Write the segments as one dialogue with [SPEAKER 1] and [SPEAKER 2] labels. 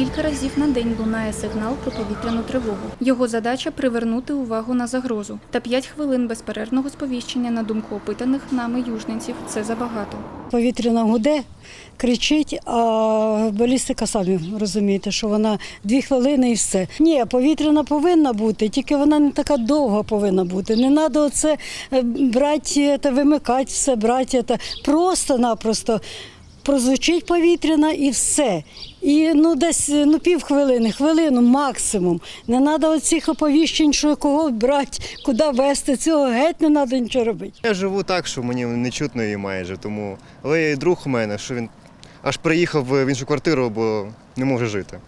[SPEAKER 1] Кілька разів на день лунає сигнал про повітряну тривогу. Його задача привернути увагу на загрозу. Та 5 хвилин безперервного сповіщення на думку опитаних нами южненців це забагато.
[SPEAKER 2] Повітряна гуде, кричить, а балістика самі розумієте, що вона дві хвилини і все. Ні, повітряна повинна бути, тільки вона не така довга повинна бути. Не треба оце брати, та вимикати все, брати. Просто-напросто прозвучить повітряна і все. І ну десь ну півхвилини, хвилину максимум. Не треба оцих оповіщень, що кого брати, куди вести. Цього геть не треба нічого робити.
[SPEAKER 3] Я живу так, що мені не чутно її майже, тому. Але є друг у мене, що він аж приїхав в іншу квартиру, бо не може жити.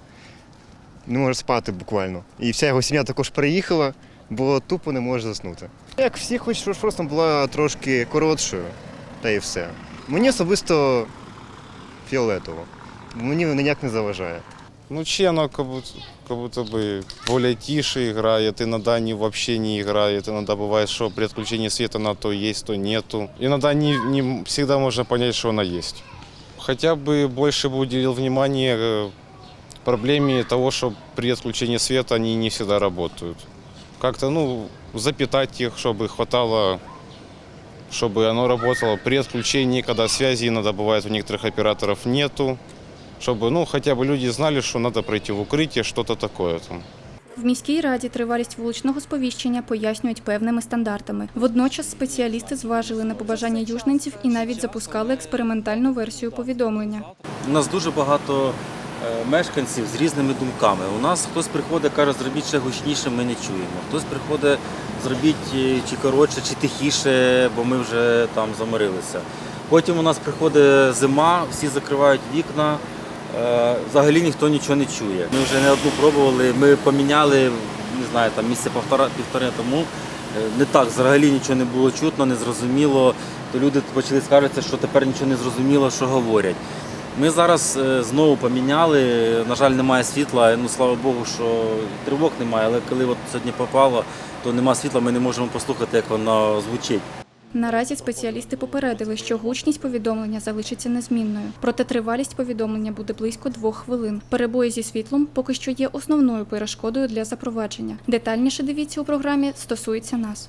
[SPEAKER 3] Не може спати буквально. І вся його сім'я також приїхала, бо тупо не може заснути. Як всі, хоч просто була трошки коротшою, та і все. Мені особисто фіолетово. Мені ніяк не заважає.
[SPEAKER 4] Ну, че оно как будто, как будто бы более тише играет, иногда не вообще не играет. Иногда бывает, что при отключении света на то есть, то нету. Иногда не, не всегда можно понять, что она есть. Хотя бы больше бы уделил внимание э, проблеме того, что при отключении света они не всегда работают. Как-то, ну, запитать их, чтобы хватало, чтобы оно работало при отключении, когда связи иногда бывает у некоторых операторов нету чтобы ну, хотя бы люди знали, что надо пройти в укрытие, что-то такое там.
[SPEAKER 1] В міській раді тривалість вуличного сповіщення пояснюють певними стандартами. Водночас спеціалісти зважили на побажання южненців і навіть запускали експериментальну версію повідомлення.
[SPEAKER 5] У нас дуже багато е, мешканців з різними думками. У нас хтось приходить, каже, зробіть ще гучніше, ми не чуємо. Хтось приходить, зробіть е, чи коротше, чи тихіше, бо ми вже там замирилися. Потім у нас приходить зима, всі закривають вікна. е, Взагалі ніхто нічого не чує. Ми вже не одну пробували. Ми поміняли, не знаю, там місяця півтора півтори тому. Е, Не так, взагалі нічого не було чутно, не зрозуміло. То люди почали скаржитися, що тепер нічого не зрозуміло, що говорять. Ми зараз е, знову поміняли. На жаль, немає світла. Ну слава Богу, що тривог немає. Але коли от сьогодні попало, то немає світла, ми не можемо послухати, як воно звучить.
[SPEAKER 1] Наразі спеціалісти попередили, що гучність повідомлення залишиться незмінною. Проте тривалість повідомлення буде близько двох хвилин. Перебої зі світлом поки що є основною перешкодою для запровадження. Детальніше дивіться у програмі стосується нас.